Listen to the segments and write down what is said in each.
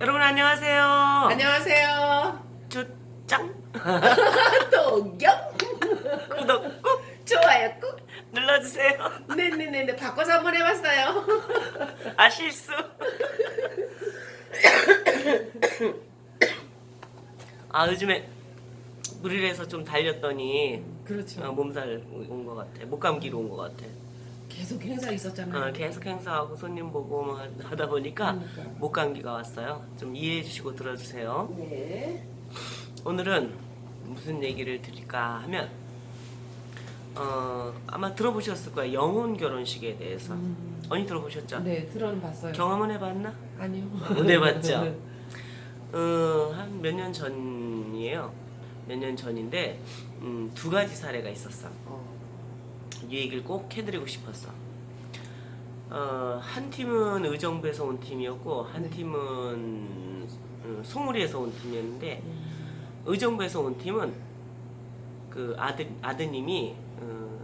여러분 안녕하세요. 안녕하세요. 초짱 동경 구독 꾹 좋아요 꾹. 눌러주세요. 네네네네 바꿔서 한번 해봤어요. 아 실수. 아 요즘에 무리해서 좀 달렸더니 그렇죠. 어, 몸살 온 것 같아. 목감기로 온 것 같아. 계속 행사 있었잖아요. 어, 계속 행사하고 손님 보고 뭐 하다 보니까 그러니까. 목감기가 왔어요. 좀 이해해 주시고 들어주세요. 네. 오늘은 무슨 얘기를 드릴까 하면 어, 아마 들어보셨을 거예요. 영혼 결혼식에 대해서. 음, 언니 들어보셨죠? 네 들어는 봤어요. 경험은 해봤나? 아니요. 못 해봤죠? 어, 한 몇 년 전이에요. 몇 년 전인데 음, 두 가지 사례가 있었어. 어, 이 얘기를 꼭 해드리고 싶었어. 어, 한 팀은 의정부에서 온 팀이었고 한 네. 팀은 음, 송우리에서 온 팀이었는데 음, 의정부에서 온 팀은 그 아들 아드님이 어,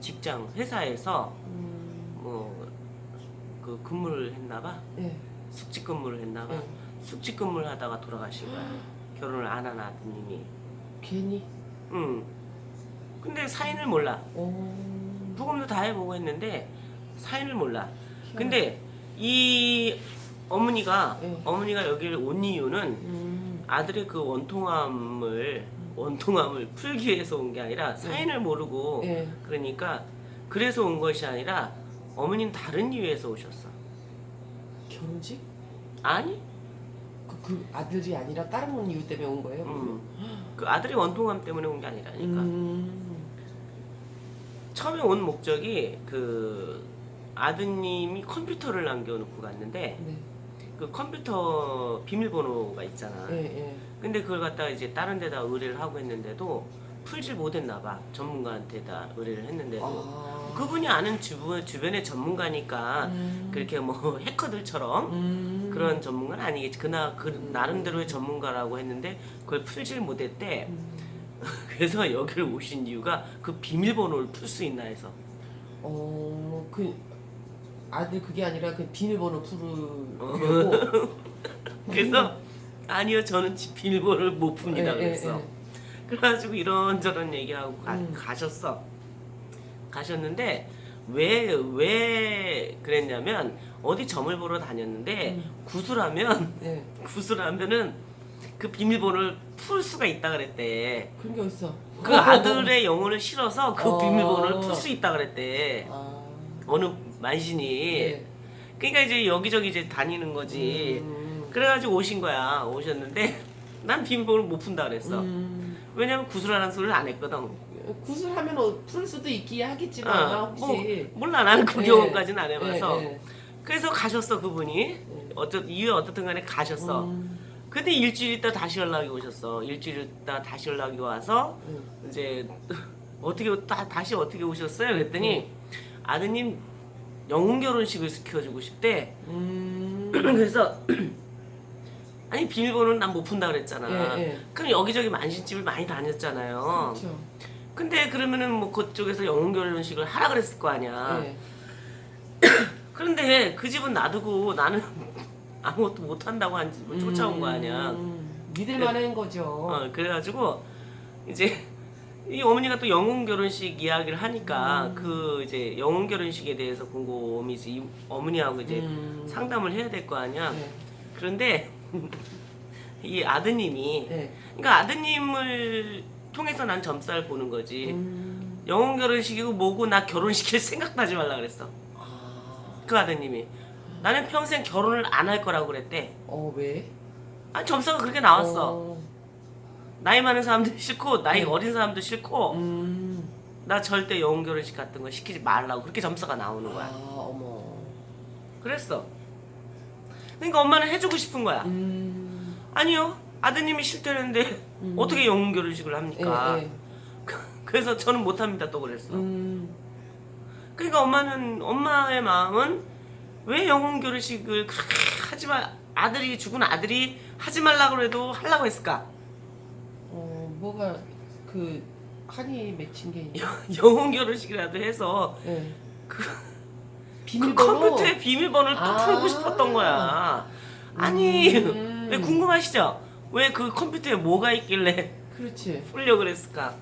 직장 회사에서 음, 뭐그 근무를 했나봐 네. 숙직 근무를 했나봐 네. 숙직 근무를 하다가 돌아가신 거야 결혼을 안 한 아드님이 괜히. 응 근데 사인을 몰라 오. 부검도 다 해보고 했는데 사인을 몰라 근데 이 어머니가 네. 어머니가 여기를 온 이유는 음, 아들의 그 원통함을 원통함을 풀기 위해서 온 게 아니라 사인을 모르고 네. 그러니까 그래서 온 것이 아니라 어머니는 다른 이유에서 오셨어. 결혼식? 아니? 그, 그 아들이 아니라 다른 이유 때문에 온 거예요? 음. 그 아들의 원통함 때문에 온 게 아니라니까. 음. 처음에 온 목적이 그 아드님이 컴퓨터를 남겨놓고 갔는데 네. 그 컴퓨터 비밀번호가 있잖아. 예, 예. 근데 그걸 갖다가 이제 다른 데다 의뢰를 하고 했는데도 풀질 못했나 봐. 전문가한테다 의뢰를 했는데도. 아. 그분이 아는 주변, 주변의 전문가니까 음. 그렇게 뭐 해커들처럼 음. 그런 전문가는 아니겠지. 그나 그 나름대로의 전문가라고 했는데 그걸 풀질 못했대. 음. 그래서 여기를 오신 이유가 그 비밀번호를 풀 수 있나 해서. 어, 그 아들 그게 아니라 그 비밀번호 어. 풀으려고. 그래서 아니요 저는 지- 비밀번호를 못 풉니다 예, 예, 그랬어. 예. 그래가지고 이런저런 얘기하고 가, 음. 가셨어. 가셨는데 왜 왜 그랬냐면 어디 점을 보러 다녔는데 음. 구슬하면 네. 구슬하면은 그 비밀번호를 풀 수가 있다 그랬대. 그런 게 어딨어? 그 아들의 영혼을 실어서 그 어. 비밀번호를 풀 수 있다 그랬대. 아. 어느 만신이. 네. 그러니까 이제 여기저기 이제 다니는 거지. 음. 그래가지고 오신 거야. 오셨는데 난 비밀번호를 못 푼다 그랬어. 음. 왜냐면 구슬하라는 소리를 안 했거든. 구슬하면 어, 풀 수도 있기 하겠지만 어, 혹시. 뭐 몰라 나는 그 네. 경험까지는 안 해봐서. 예, 예. 그래서 가셨어 그분이. 어쩌 이유 어떻든 간에 가셨어. 음. 근데 일주일 있다 다시 연락이 오셨어. 일주일 있다 다시 연락이 와서 음. 이제 어떻게 다, 다시 어떻게 오셨어요? 그랬더니 아드님 영혼 결혼식을 시켜주고 싶대. 음. 그래서 아니 비밀번호는 난 못 푼다 그랬잖아. 예, 예. 그럼 여기저기 만신집을 많이 다녔잖아요. 그렇죠. 근데 그러면은 뭐 그쪽에서 영혼 결혼식을 하라 그랬을 거 아니야. 예. 그런데 그 집은 놔두고 나는 아무것도 못 한다고 한 집을 쫓아온 거 아니야. 음. 믿을만한 거죠. 어, 그래가지고 이제 이 어머니가 또 영혼 결혼식 이야기를 하니까 음. 그 이제 영혼 결혼식에 대해서 곰곰이 이제 이 어머니하고 이제 음. 상담을 해야 될 거 아니야. 네. 그런데 이 아드님이 네. 그러니까 아드님을 통해서 난 점살 보는 거지. 음. 영혼 결혼식이고 뭐고 나 결혼시킬 생각도 하지 말라 그랬어. 아. 그 아드님이 나는 평생 결혼을 안 할 거라고 그랬대. 어 왜? 아 점사가 그렇게 나왔어. 어. 나이 많은 사람도 싫고 나이 네. 어린 사람도 싫고 음. 나 절대 영혼 결혼식 같은 거 시키지 말라고 그렇게 점사가 나오는 아 거야. 어머. 그랬어. 그러니까 엄마는 해주고 싶은 거야. 음. 아니요 아드님이 싫다는데 음. 어떻게 영혼 결혼식을 합니까? 예, 예. 그래서 저는 못합니다 또 그랬어. 음. 그러니까 엄마는 엄마의 마음은 왜 영혼 결혼식을 그렇게 하지 마 아들이 죽은 아들이 하지 말라고 그래도 하려고 했을까? 어 뭐가 그 한이 맺힌 게 있냐? 영혼 결혼식이라도 해서 예. 그, 그 비밀번호. 컴퓨터의 비밀번호를 또 아. 풀고 싶었던 거야. 아니 음. 왜 궁금하시죠? 왜 그 컴퓨터에 뭐가 있길래 그렇지. 풀려 그랬을까?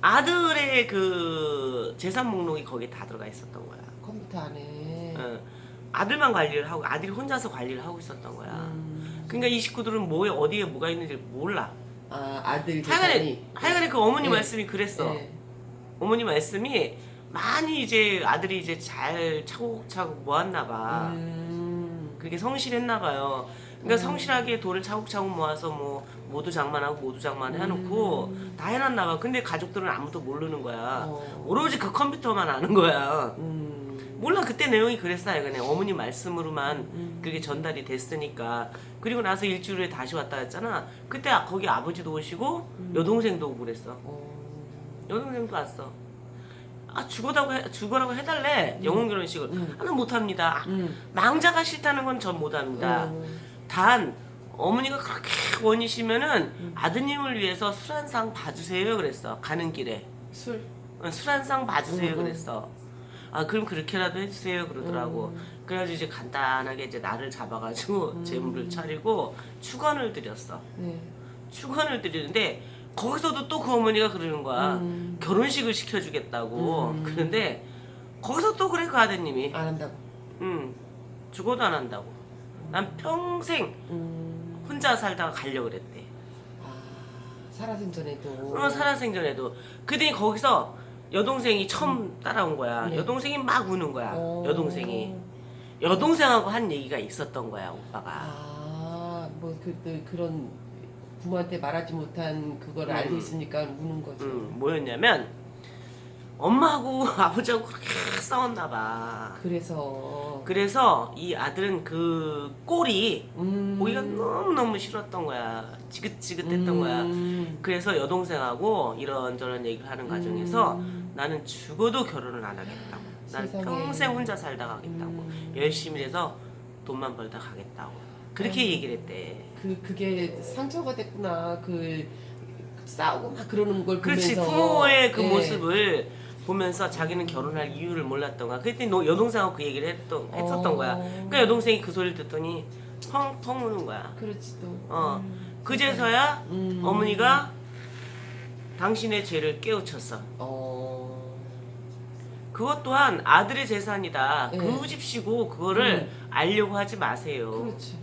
아들의 그 재산 목록이 거기에 다 들어가 있었던 거야. 컴퓨터 안에. 어, 아들만 관리를 하고 아들이 혼자서 관리를 하고 있었던 거야. 음. 그러니까 이 식구들은 뭐에 어디에 뭐가 있는지 몰라. 아 아들 하여간에 재산이. 하여간에 그 어머니 네. 말씀이 그랬어. 네. 어머니 말씀이 많이 이제 아들이 이제 잘 차곡차곡 모았나 봐. 음. 그렇게 성실했나 봐요. 그러니까 음. 성실하게 돈을 차곡차곡 모아서 뭐 모두 장만하고 모두 장만 해놓고 음. 다 해놨나 봐. 근데 가족들은 아무도 모르는 거야. 어. 오로지 그 컴퓨터만 아는 거야. 음. 몰라 그때 내용이 그랬어요. 그냥 어머니 말씀으로만 음. 그게 전달이 됐으니까. 그리고 나서 일주일 후에 다시 왔다 했잖아. 그때 아- 거기 아버지도 오시고 음. 여동생도 오고 그랬어. 어. 여동생도 왔어. 아 죽어라고 해, 죽어라고 해달래 영혼 결혼식을 음. 하는 못합니다. 아, 음. 망자가 싫다는 건 전 못합니다. 음. 단 어머니가 그렇게 원이시면은 음. 아드님을 위해서 술 한 상 봐주세요 그랬어 가는 길에 술. 어, 술한 상 봐주세요 음, 음. 그랬어 아 그럼 그렇게라도 해주세요 그러더라고 음. 그래가지고 이제 간단하게 이제 나를 잡아가지고 음. 재물을 차리고 축원을 드렸어 네. 축원을 드리는데 거기서도 또 그 어머니가 그러는 거야 음. 결혼식을 시켜주겠다고 음. 그런데 거기서 또 그래 그 아드님이 안 한다고. 응 죽어도 안 한다고 난 평생 음. 혼자 살다가 가려고 그랬대 아 살아생전에도. 어, 살아생전에도 그랬더니 거기서 여동생이 처음 따라온 거야 네. 여동생이 막 우는 거야 어. 여동생이 여동생하고 한 얘기가 있었던 거야 오빠가 아 뭐 그때 그런 부모한테 말하지 못한 그걸 음. 알고 있으니까 우는 거죠. 음, 뭐였냐면 엄마하고 아버지하고 그렇게 싸웠나 봐 그래서. 그래서 이 아들은 그 꼴이 음. 보기가 너무너무 싫었던 거야 지긋지긋했던 거야 음. 그래서 여동생하고 이런저런 얘기를 하는 과정에서 음. 나는 죽어도 결혼을 안 하겠다고. 난 세상에. 평생 혼자 살다 가겠다고. 음. 열심히 해서 돈만 벌다 가겠다고. 그렇게 음. 얘기를 했대. 그 그게 상처가 됐구나. 그 싸우고 막 그러는 걸 그렇지 보면서. 부모의 그 예. 모습을 보면서 자기는 결혼할 이유를 몰랐던 거야. 그랬더니 너 여동생하고 그 얘기를 했던, 했었던 어. 거야. 그러니까 여동생이 그 소리를 듣더니 펑펑 우는 거야. 그렇지 또. 어. 음. 그제서야 음. 어머니가 당신의 죄를 깨우쳤어. 어. 그것 또한 아들의 재산이다. 네. 그 집시고 그거를 음. 알려고 하지 마세요. 그렇지.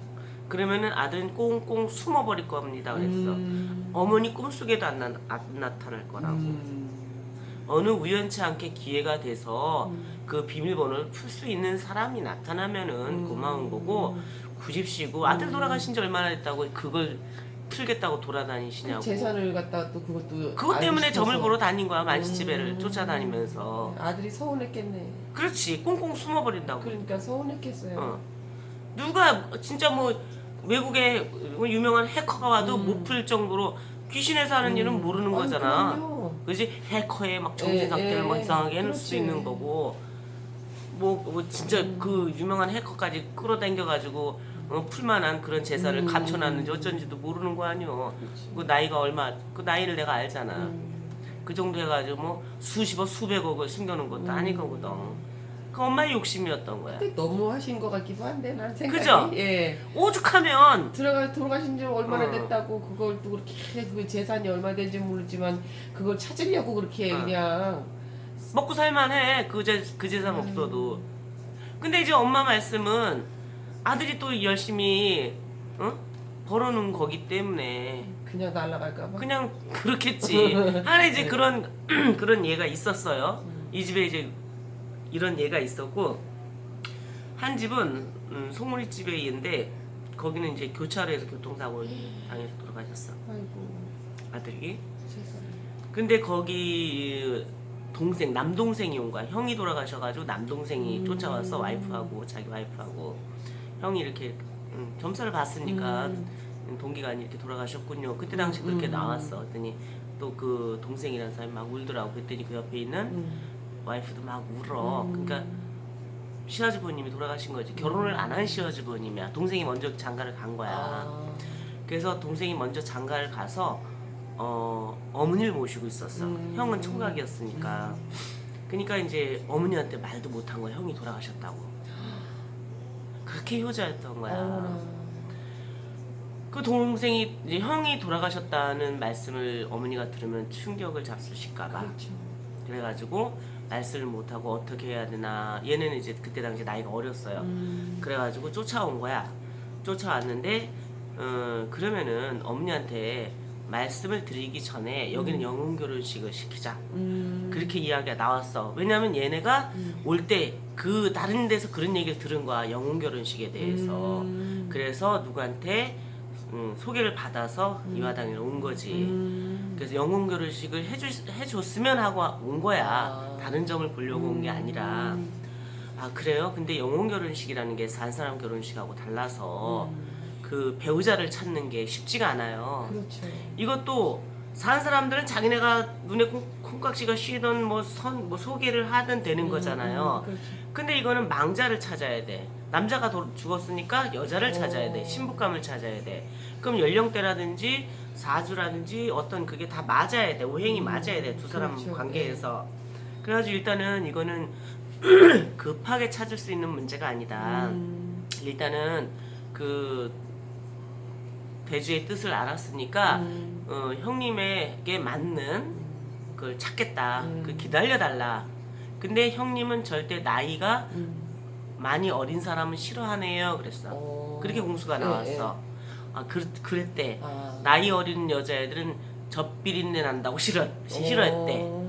그러면은 아들은 꽁꽁 숨어버릴 겁니다. 그랬어. 음. 어머니 꿈속에도 안, 나, 안 나타날 거라고. 음. 어느 우연치 않게 기회가 돼서 음. 그 비밀번호를 풀 수 있는 사람이 나타나면은 음. 고마운 거고 구집시고 아들 음. 돌아가신 지 얼마나 됐다고 그걸 풀겠다고 돌아다니시냐고. 그 재산을 갖다가 또 그것도 그것 때문에. 점을 보러 다닌 거야 만시집애를 음. 쫓아다니면서. 아들이 서운했겠네. 그렇지 꽁꽁 숨어버린다고. 그러니까 서운했겠어요. 어. 누가 진짜 뭐 외국에 뭐 유명한 해커가 와도 음. 못 풀 정도로 귀신에서 하는 일은 음. 모르는 거잖아. 그럼요. 그지 해커의 막 정신 예, 상태를 뭐 예. 이상하게 해놓을 그렇지. 수 있는 거고 뭐, 뭐 진짜 음. 그 유명한 해커까지 끌어당겨가지고 어, 풀만한 그런 재산을 음. 감춰놨는지 어쩐지도 모르는 거 아니오. 그 나이가 얼마 그 나이를 내가 알잖아. 음. 그 정도 해가지고 뭐 수십억 수백억을 숨겨놓은 것도 음. 아닌 거거든. 그 엄마의 욕심이었던 거야. 근데 너무 하신 것 같기도 한데 난 생각이 그죠? 예 오죽하면 들어가 돌아가신 지 얼마나 어. 됐다고 그걸 또 그렇게 그 재산이 얼마 된지 모르지만 그걸 찾으려고 그렇게 어. 그냥 먹고 살만해 그, 재, 그 재산 음. 없어도 근데 이제 엄마 말씀은 아들이 또 열심히 어? 벌어놓은 거기 때문에 그냥 날라갈까봐 그냥 그렇겠지 하나 이제 그런 그런 예가 있었어요 이 집에 이제 이런 예가 있었고 한 집은 음, 송우리 집에 있는데 거기는 이제 교차로 해서 교통사고 당해서 돌아가셨어 아이고 아들이 세상에 근데 거기 동생 남동생이 온 거야 형이 돌아가셔가지고 남동생이 음. 쫓아와서 와이프하고 자기 와이프하고 형이 이렇게 음, 점사를 봤으니까 음. 동기가 이렇게 돌아가셨군요 그때 당시 그렇게 음. 나왔어 그랬더니 또 그 동생이라는 사람이 막 울더라고 그랬더니 그 옆에 있는 음. 와이프도 막 울어 음. 그러니까 시아주버님이 돌아가신 거지 결혼을 안 한 시아주버님이야 동생이 먼저 장가를 간 거야 아. 그래서 동생이 먼저 장가를 가서 어, 어머니를 모시고 있었어. 음. 형은 총각이었으니까. 그러니까 이제 어머니한테 말도 못한 거야. 형이 돌아가셨다고. 그렇게 효자였던 거야. 어머나 그 동생이 이제 형이 돌아가셨다는 말씀을 어머니가 들으면 충격을 잡수실까봐 그렇죠. 그래가지고 말씀을 못하고 어떻게 해야 되나 얘는 이제 그때 당시 나이가 어렸어요. 음. 그래가지고 쫓아온 거야. 쫓아왔는데 어, 그러면은 어머니한테 말씀을 드리기 전에 여기는 음. 영혼 결혼식을 시키자. 음. 그렇게 이야기가 나왔어. 왜냐면 얘네가 음. 올때 그 다른 데서 그런 얘기를 들은 거야. 영혼 결혼식에 대해서. 음. 그래서 누구한테 음, 소개를 받아서 음. 이화당에 온 거지. 음. 그래서 영혼 결혼식을 해주, 해줬으면 하고 온 거야. 아. 다른 점을 보려고 온 게 아니라. 음. 아 그래요? 근데 영혼 결혼식이라는 게 산 사람 결혼식하고 달라서 음. 그 배우자를 찾는 게 쉽지가 않아요. 그렇죠. 이것도 산 사람들은 자기네가 눈에 콩, 콩깍지가 쉬던 뭐 선 뭐 소개를 하든 되는 거잖아요. 음, 그렇죠. 근데 이거는 망자를 찾아야 돼. 남자가 도- 죽었으니까 여자를 찾아야 돼. 어. 신부감을 찾아야 돼. 그럼 연령대라든지 사주라든지 어떤 그게 다 맞아야 돼. 오행이 음, 맞아야 돼. 두 사람 그렇죠. 관계에서. 그래가지고 일단은 이거는 급하게 찾을 수 있는 문제가 아니다. 음. 일단은 그 대주의 뜻을 알았으니까 음. 어, 형님에게 맞는 그걸 찾겠다. 음. 그 기다려 달라. 근데 형님은 절대 나이가 음. 많이 어린 사람은 싫어하네요. 그랬어. 어. 그렇게 공수가 예, 나왔어. 아, 그, 그랬대. 아. 나이 어린 여자애들은 젖비린내 난다고 싫어, 싫어했대. 어.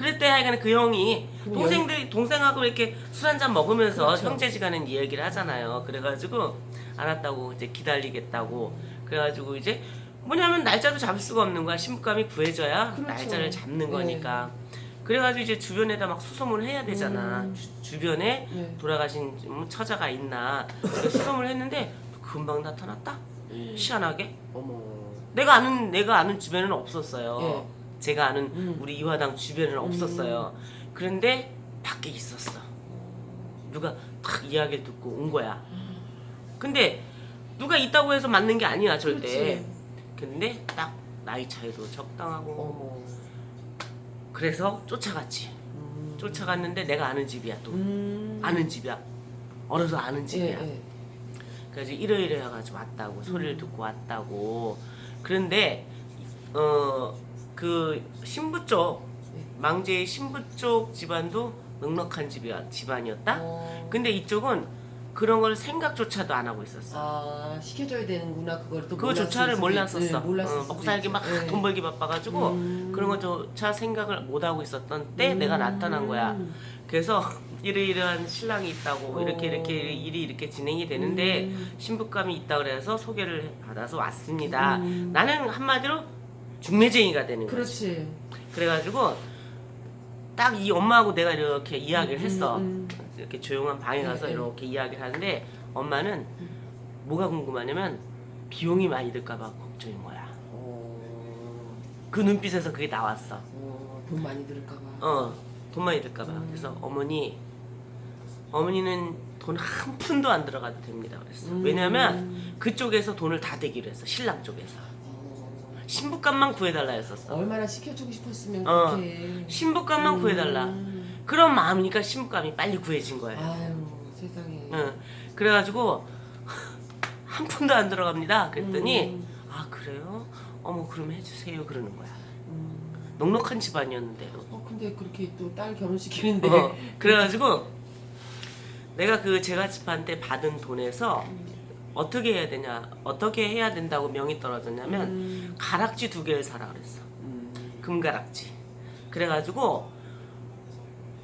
그랬대 하여간 그 형이 동생들 동생하고 이렇게 술 한잔 먹으면서 그렇죠. 형제지간은 이야기를 하잖아요. 그래가지고 알았다고 이제 기다리겠다고 그래가지고 이제 뭐냐면 날짜도 잡을 수가 없는 거야. 신부감이 구해져야 그렇죠. 날짜를 잡는 네. 거니까. 그래가지고 이제 주변에다 막 수소문을 해야 되잖아. 음. 주, 변에 네. 돌아가신 뭐 처자가 있나 수소문을 했는데 금방 나타났다. 음. 희한하게 어머. 내가 아는 내가 아는 주변에는 없었어요. 예. 제가 아는 음. 우리 이화당 주변에는 없었어요. 그런데 밖에 있었어. 누가 탁 이야기를 듣고 온 거야. 근데 누가 있다고 해서 맞는 게 아니야 절대. 그렇지. 근데 딱 나이 차이도 적당하고 어머. 그래서 쫓아갔지. 음. 쫓아갔는데 내가 아는 집이야 또. 음. 아는 집이야. 어려서 아는 예, 집이야. 예. 그래서 이러이러 해가지고 왔다고 소리를 음. 듣고 왔다고. 그런데 어 그 신부 쪽 네. 망제의 신부 쪽 집안도 넉넉한 집이야 집안이었다. 어. 근데 이쪽은 그런 걸 생각조차도 안 하고 있었어. 아 시켜줘야 되는구나 그걸 또 그거조차를 몰랐을 수도 몰랐었어. 있- 네, 몰랐을 어, 수도 먹고 살기 있죠. 막 예. 돈 벌기 바빠가지고 음. 그런 것조차 생각을 못 하고 있었던 때 내가 나타난 거야. 음. 그래서 이러이러한 신랑이 있다고 어. 이렇게 이렇게 일이 이렇게 진행이 되는데 음. 신부감이 있다 그래서 소개를 받아서 왔습니다. 음. 나는 한마디로 중매쟁이가 되는 거지. 그렇지. 그래가지고 딱 이 엄마하고 내가 이렇게 이야기를 음, 했어. 음, 이렇게 조용한 방에 가서 네, 네. 이렇게 이야기를 하는데 엄마는 뭐가 궁금하냐면 비용이 많이 들까봐 걱정인 거야. 어. 그 눈빛에서 그게 나왔어. 어, 돈 많이 들을까봐. 어, 돈 많이 들까봐. 음. 그래서 어머니, 어머니는 돈 한 푼도 안 들어가도 됩니다. 그랬어. 음. 왜냐면 그쪽에서 돈을 다 대기로 했어. 신랑 쪽에서. 어. 신부감만 구해달라 했었어. 얼마나 시켜주고 싶었으면 어. 그렇게. 신부감만 음. 구해달라. 그런 마음이니까 신부감이 빨리 구해진 거예요. 아유 세상에. 응. 그래가지고 한 푼도 안 들어갑니다. 그랬더니 음. 아 그래요? 어머 그럼 해주세요 그러는 거야. 음. 넉넉한 집안이었는데도. 어 근데 그렇게 또 딸 결혼시키는데. 어, 그래가지고 내가 그 제가집한테 받은 돈에서 어떻게 해야 되냐, 어떻게 해야 된다고 명이 떨어졌냐면 음. 가락지 두 개를 사라 그랬어. 음. 금가락지. 그래가지고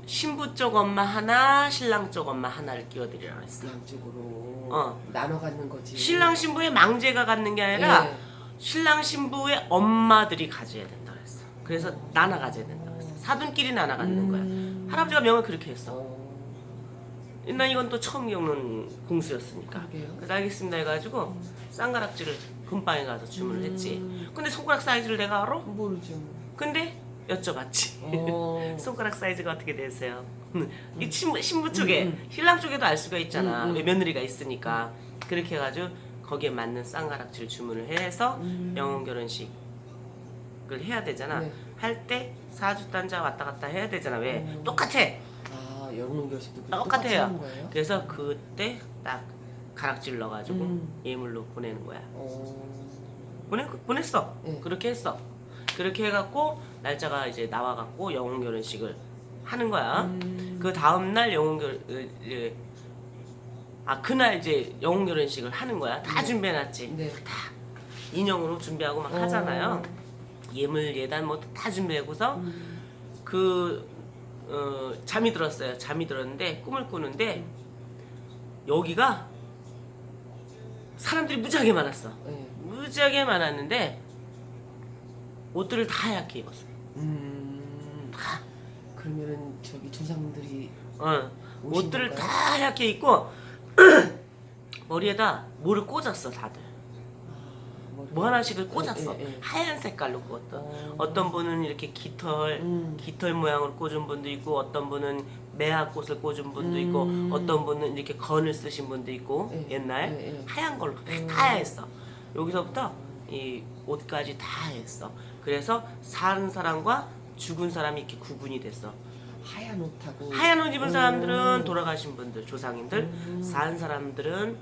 신부 쪽 엄마 하나, 신랑 쪽 엄마 하나를 끼워드리라 그랬어. 양쪽으로 어. 나눠 갖는 거지. 신랑 신부의 망제가 갖는 게 아니라 예. 신랑 신부의 엄마들이 가져야 된다 그랬어. 그래서 나눠 가져야 된다 그랬어. 사돈끼리 나눠 갖는 거야. 음. 할아버지가 명을 그렇게 했어. 어. 난 이건 또 처음 겪는 공수였으니까. 그러게요. 그래서 알겠습니다 해가지고 쌍가락지를 금방에 가서 주문을 했지. 음. 근데 손가락 사이즈를 내가 알아? 모르죠. 근데 여쭤봤지. 어. 손가락 사이즈가 어떻게 되세요? 이 신부, 신부 쪽에 음, 음. 신랑 쪽에도 알 수가 있잖아. 음, 음. 왜 며느리가 있으니까 그렇게 해가지고 거기에 맞는 쌍가락지를 주문을 해서 음. 영혼 결혼식을 해야 되잖아. 네. 할 때 사주 단자 왔다 갔다 해야 되잖아. 왜 음. 똑같아. 아 영혼 교식도 똑같아요. 거예요? 그래서 그때 딱 가락질 넣어가지고 음. 예물로 보내는 거야. 어. 보내 보냈어. 네. 그렇게 했어. 그렇게 해갖고 날짜가 이제 나와갖고 영혼 결혼식을 하는 거야. 음. 그 다음 날 영혼 결 이제 아 그날 이제 영혼 결혼식을 하는 거야. 다 네. 준비해놨지. 네. 다 인형으로 준비하고 막 어. 하잖아요. 예물 예단 뭐 다 준비하고서 음. 그 어, 잠이 들었어요. 잠이 들었는데 꿈을 꾸는데 여기가 사람들이 무지하게 많았어. 네. 무지하게 많았는데 옷들을 다 하얗게 입었어. 음. 다. 그러면은 저기 조상들이 어. 옷들을 건가요? 다 하얗게 입고 머리에다 뭐를 꽂았어 다들. 뭐 하나씩을 꽂았어. 예, 예, 예. 하얀 색깔로 꽂았던. 어. 어떤 분은 이렇게 깃털 음. 깃털 모양으로 꽂은 분도 있고 어떤 분은 매화꽃을 꽂은 분도 있고 음. 어떤 분은 이렇게 건을 쓰신 분도 있고 예, 옛날 예, 예. 하얀 걸로 다- 음. 다 했어. 여기서부터 이 옷까지 다 했어. 그래서 사는 사람과 죽은 사람이 이렇게 구분이 됐어. 하얀 옷하고 하얀 옷 입은 사람들은 음. 돌아가신 분들, 조상님들, 음. 사는 사람들은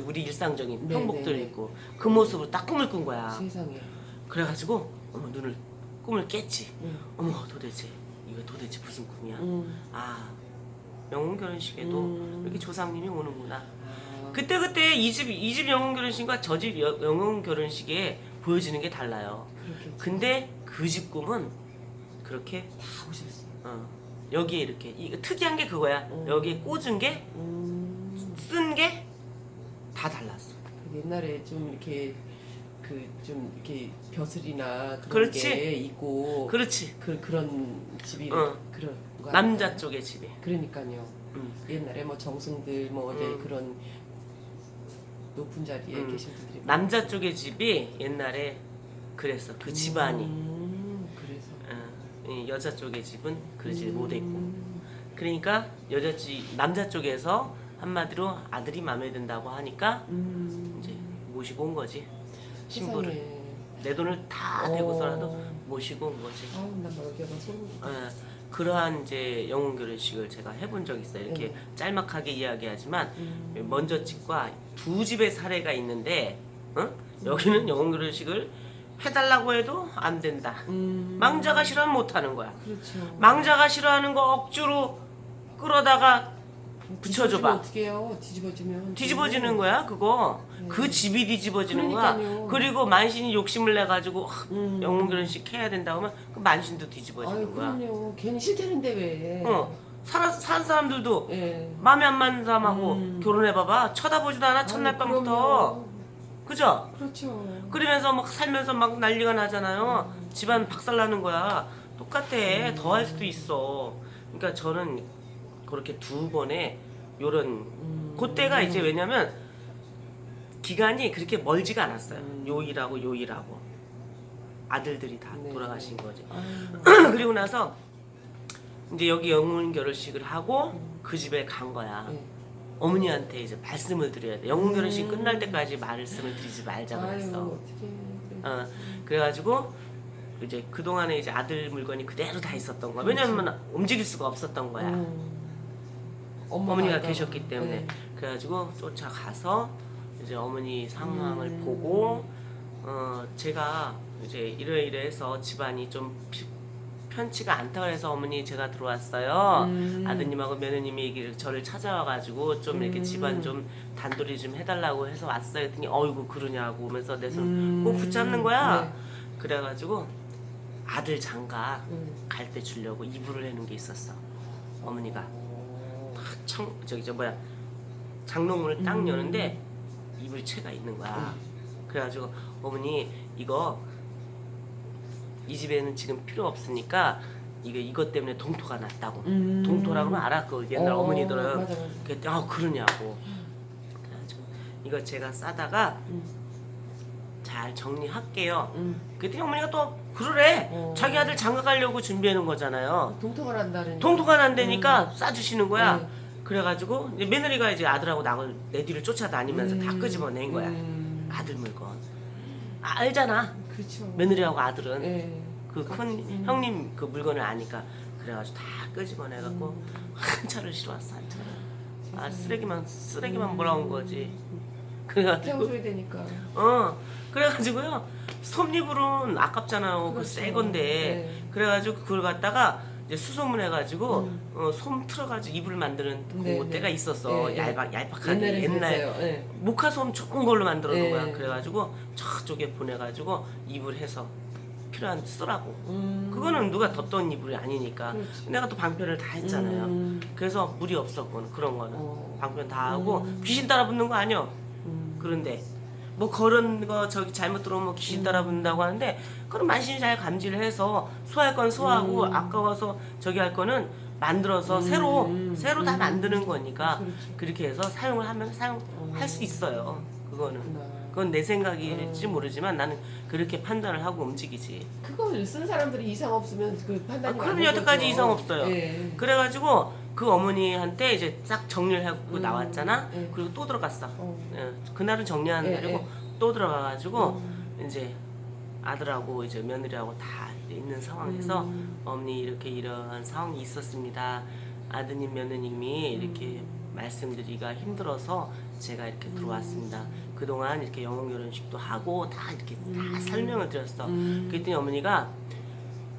우리 일상적인 네, 형복들 네, 네. 입고 그 모습으로 딱 꿈을 꾼 거야. 세상에 그래가지고 어머 눈을 꿈을 깼지. 음. 어머 도대체 이거 도대체 무슨 꿈이야? 음. 아 영혼 결혼식에도 음. 이렇게 조상님이 오는구나. 아. 그때 그때 이집이집 영혼 결혼식과 저 집 영혼 결혼식에 보여지는 게 달라요. 그렇게 근데 그 집 꿈은 그렇게 다 오셨어. 어, 여기에 이렇게 이 특이한 게 그거야. 음. 여기에 꽂은 게 음. 쓴 게 다 달랐어. 그 옛날에 좀 이렇게 그 좀 이렇게 벼슬이나 그런 그렇지. 게 있고 그렇지. 그 그런 집이 어. 그런 거 남자 아닐까요? 쪽의 집에. 그러니까요. 음. 옛날에 뭐 정승들 뭐 이제 음. 그런 높은 자리에 음. 계신 분들이 남자 쪽의 집이 옛날에 그랬어. 그 집안이. 음, 그래서 어, 이 여자 쪽의 집은 그러지 음. 못했고. 그러니까 여자 집 남자 쪽에서 한마디로 아들이 마음에 든다고 하니까 음. 이제 모시고 온 거지. 신부를 세상에. 내 돈을 다 어. 대고서라도 모시고 온 거지. 아우 난 여기가 소름 돋아. 어, 그러한 이제 영혼 결혼식을 제가 해본 적 있어요. 이렇게 네. 짤막하게 이야기하지만 음. 먼저 집과 두 집의 사례가 있는데 어? 여기는 영혼 결혼식을 해달라고 해도 안 된다. 음. 망자가 싫어하면 못 하는 거야. 그렇죠. 망자가 싫어하는 거 억지로 끌어다가 붙여줘봐. 어떻게 해요? 뒤집어지면 뒤집어지는 거야 그거. 음. 그 집이 뒤집어지는 거야. 그러니까요. 그리고 만신이 욕심을 내 가지고 음. 영혼 결혼식 해야 된다고 하면 그 만신도 뒤집어지는 거야. 그럼요. 괜히 싫다는데 왜? 어. 살아 산 사람들도 예. 마음에 안 맞는 사람하고 음. 결혼해봐봐 쳐다보지도 않아 첫날 아유, 밤부터 그럼요. 그죠? 그렇죠. 그러면서 막 살면서 막 난리가 나잖아요 집안 박살나는 거야 똑같아 음. 더할 수도 있어 그러니까 저는 그렇게 두 번의 요런 음. 그때가 이제 왜냐면 기간이 그렇게 멀지가 않았어요 음. 요일하고 요일하고 아들들이 다 네. 돌아가신 거지 아유. 그리고 나서 이제 여기 영혼 결혼식을 하고 음. 그 집에 간 거야 예. 어머니한테 이제 말씀을 드려야 돼. 영혼 결혼식 음. 끝날 때까지 말씀을 드리지 말자 그랬어. 어, 그래가지고 이제 그 동안에 이제 아들 물건이 그대로 다 있었던 거야. 왜냐면 움직일 수가 없었던 거야. 음. 어머니가 계셨기 때문에. 네. 그래가지고 쫓아가서 이제 어머니 상황을 음. 보고 어 제가 이제 이러이러해서 집안이 좀 피- 편치가 않다 그래서 어머니 제가 들어왔어요. 음. 아드님하고 며느님이 저를 찾아와가지고 좀 이렇게 음. 집안 좀 단돌이 좀 해달라고 해서 왔어요. 했더니 어이구 그러냐고 하면서 내손 음. 꼭 붙잡는 거야. 네. 그래가지고 아들 장가 음. 갈때 주려고 이불을 해놓은 게 있었어. 어머니가 청 저기 저 뭐야 장롱문을 딱 음. 여는데 이불채가 있는 거야. 그래가지고 어머니 이거 이 집에는 지금 필요 없으니까 이거 이것 때문에 동토가 났다고. 음. 동토라고 는 알아 그 옛날 어, 어, 머니들은 맞아, 맞아. 그랬더니 아 그러냐고. 그래가지고 이거 제가 싸다가 음. 잘 정리할게요. 음. 그랬더니 어머니가 또 그러래. 어. 자기 아들 장가 가려고 준비하는 거잖아요. 동토가 난다는. 동토가 난다니까 싸주시는 거야. 네. 그래가지고 이제 며느리가 이제 아들하고 나를 내 뒤를 쫓아다니면서 다 음. 끄집어낸 거야. 음. 아들 물건. 아, 알잖아. 그렇죠. 며느리하고 아들은 예. 그큰 음. 형님 그 물건을 아니까 그래가지고 다 끄집어내갖고 음. 한 차를 실어왔어 한 차를. 아 세상에. 쓰레기만 쓰레기만 음. 몰아온 거지. 그래가지고 태워줘야 되니까. 어 그래가지고요 섭립으로는 아깝잖아요 그 새 그렇죠. 건데 네. 그래가지고 그걸 갖다가 이제 수소문 해가지고 음. 어, 솜 틀어가지고 이불 만드는 그 네, 네. 때가 있었어 네, 네. 얇아 얄팍하게 옛날에 옛날 그랬어요. 네. 모카솜 좋은 걸로 만들어 놓은 네. 거야 그래가지고 저쪽에 보내가지고 이불 해서 필요한 쓰라고 음. 그거는 누가 덧던 이불이 아니니까 그렇지. 내가 또 방편을 다 했잖아요 음. 그래서 무리 없어 그건 그런 거는 어. 방편 다 하고 음. 귀신 따라 붙는 거 아니야 음. 그런데 뭐 그런 거 저기 잘못 들어오면 뭐 귀신 따라 붙는다고 하는데 그럼 만신이 잘 감지를 해서 소화할 건 소화하고 음. 아까워서 저기 할 거는 만들어서 음. 새로 음. 새로 다 음. 만드는 거니까 그렇죠. 그렇게 해서 사용을 하면 사용할 수 있어요 그거는. 그건 내 생각일지 음. 모르지만 나는 그렇게 판단을 하고 움직이지 그걸 쓴 사람들이 이상 없으면 그 판단이 아, 그럼 맞는 여태까지 거죠. 이상 없어요. 예. 그래가지고 그 어머니한테 이제 싹 정리를 하고 음. 나왔잖아 네. 그리고 또 들어갔어 어. 예, 그날은 정리하는 예, 날이고 예. 또 들어가가지고 음. 이제 아들하고 이제 며느리하고 다 있는 상황에서 음. 어머니 이렇게 이러한 상황이 있었습니다. 아드님 며느님이 이렇게 말씀드리기가 힘들어서 제가 이렇게 들어왔습니다. 그동안 이렇게 영혼 결혼식도 하고 다 이렇게 다 설명을 드렸어. 음. 그랬더니 어머니가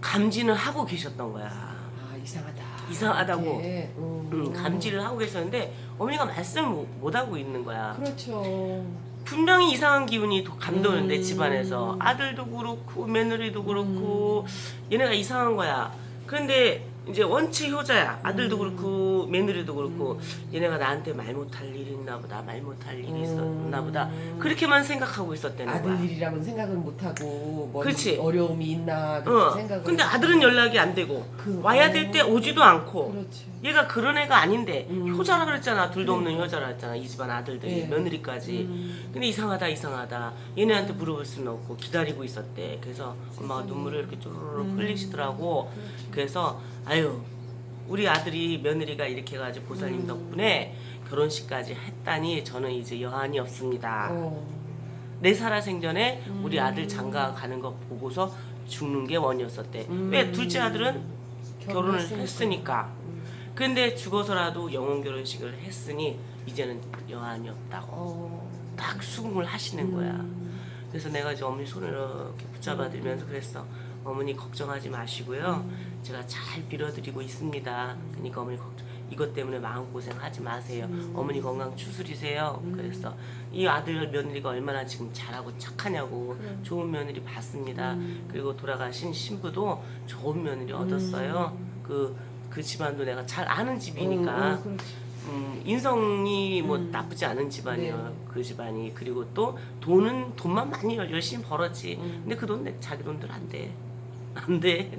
감지는 하고 계셨던 거야. 아 이상하다. 이상하다고. 음. 음, 감지를 하고 계셨는데 어머니가 말씀을 못- 못 하고 있는 거야. 그렇죠. 분명히 이상한 기운이 도- 감도는데 음. 집안에서 아들도 그렇고 며느리도 그렇고 얘네가 이상한 거야. 그런데 이제 원체 효자야. 아들도 음. 그렇고 며느리도 그렇고 얘네가 나한테 말 못할 일이 있나 보다. 말 못할 일이 있었나 보다. 음. 그렇게만 생각하고 있었다는 아들 거야. 일이라고는 생각을 못 하고 뭐 그렇지. 어려움이 있나 그렇게 어. 생각을. 근데. 아들은 연락이 안 되고 그- 와야 될 때 오지도 않고 그렇지. 얘가 그런 애가 아닌데 음. 효자라 그랬잖아. 둘도 없는 그러니까. 효자라 했잖아. 이 집안 아들들이 예. 며느리까지. 음. 근데 이상하다 이상하다 얘네한테 물어볼 수는 없고 기다리고 있었대 그래서 엄마가. 눈물을 이렇게 쪼르르 음. 흘리시더라고. 그래서 아유 우리 아들이 며느리가 이렇게 해가지고 보살님 음. 덕분에 결혼식까지 했다니 저는 이제 여한이 없습니다 어. 내 살아생전에 우리 음. 아들 장가 가는 거 보고서 죽는 게 원이었었대 음. 왜 둘째 아들은 결혼을 결혼했으니까. 했으니까 음. 근데 죽어서라도 영혼 결혼식을 했으니 이제는 여한이 없다고 어. 딱 수긍을 하시는 거야 음. 그래서 내가 이제 어머니 손을 이렇게 붙잡아드리면서 그랬어. 어머니 걱정하지 마시고요. 음. 제가 잘 빌어드리고 있습니다. 그러니까 어머니 걱정, 이것 때문에 마음고생 하지 마세요. 음. 어머니 건강 추스리세요. 음. 그래서 이 아들 며느리가 얼마나 지금 잘하고 착하냐고 그래. 좋은 며느리 봤습니다. 음. 그리고 돌아가신 신부도 좋은 며느리 얻었어요. 그, 그 집안도 내가 잘 아는 집이니까. 음, 음, 그렇지. 음, 인성이 뭐 음. 나쁘지 않은 집안이에요. 네. 그 집안이. 그리고 또 돈은 돈만 많이 열- 열심히 벌었지. 음. 근데 그 돈 자기 돈들 안 돼. 안 돼.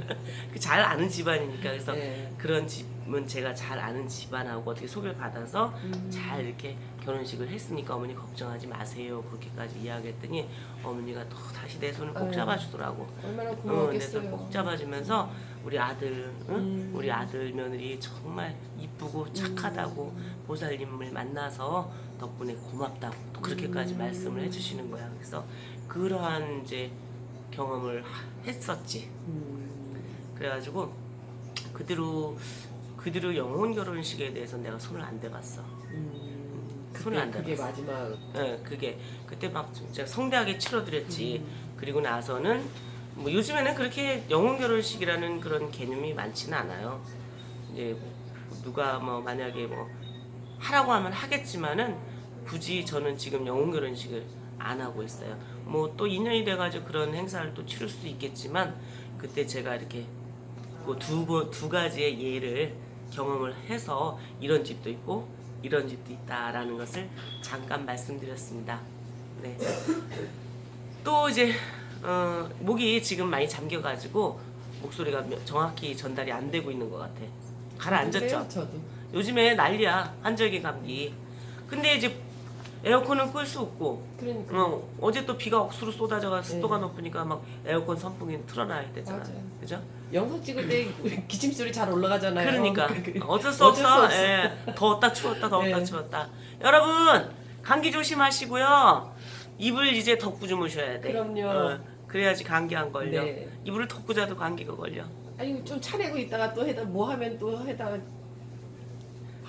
그잘 아는 집안이니까 그래서 네. 그런 집은 제가 잘 아는 집안하고 어떻게 소개를 받아서 음. 잘 이렇게 결혼식을 했으니까 어머니 걱정하지 마세요. 그렇게까지 이야기했더니 어머니가 또 다시 내 손을 꼭 아유. 잡아주더라고. 얼마나 어, 내 고마웠겠어요. 손꼭 잡아주면서 우리 아들, 응? 음. 우리 아들 며느리 정말 이쁘고 착하다고 보살님을 만나서 덕분에 고맙다고 또 그렇게까지 음. 말씀을 해주시는 거야. 그래서 그러한 이제 경험을 하- 했었지. 음. 그래가지고 그대로 그대로 영혼 결혼식에 대해서 내가 손을 안 대봤어. 음. 손을 안 그게, 그게 대봤어. 마지막. 예, 그게 그때 막 진짜 성대하게 치러드렸지. 음. 그리고 나서는 뭐 요즘에는 그렇게 영혼 결혼식이라는 그런 개념이 많지는 않아요. 이제 누가 뭐 만약에 뭐 하라고 하면 하겠지만은 굳이 저는 지금 영혼 결혼식을 안 하고 있어요. 뭐 또 인연이 돼가지고 그런 행사를 또 치를 수도 있겠지만 그때 제가 이렇게 그 두, 두 가지의 예를 경험을 해서 이런 집도 있고 이런 집도 있다라는 것을 잠깐 말씀드렸습니다. 네. 또 이제 어, 목이 지금 많이 잠겨가지고 목소리가 며- 정확히 전달이 안 되고 있는 것 같아. 가라앉았죠. 저도. 요즘에 난리야 한절기 감기. 근데 이제 에어컨은 끌 수 없고 그러니까. 어, 어제 또 비가 억수로 쏟아져가 습도가 네. 높으니까 막 에어컨 선풍기 틀어놔야 되잖아. 맞아요. 그죠? 영상 찍을 때 기침 소리 잘 올라가잖아요. 그러니까 그- 그- 어쩔 수 어쩔 수 없어. 없어. 예. 더웠다 추웠다 더웠다 네. 추웠다. 여러분 감기 조심하시고요. 이불 이제 덮고 주무셔야 돼. 그럼요. 어, 그래야지 감기 안 걸려. 네. 이불을 덮고 자도 감기가 걸려. 아니 좀 차내고 있다가 또 해다 뭐 하면 또 해다가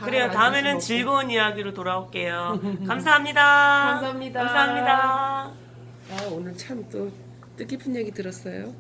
그래요. 안 다음에는. 즐거운 이야기로 돌아올게요. 감사합니다. 감사합니다. 감사합니다. 아 오늘 참 또 뜻깊은 얘기 들었어요.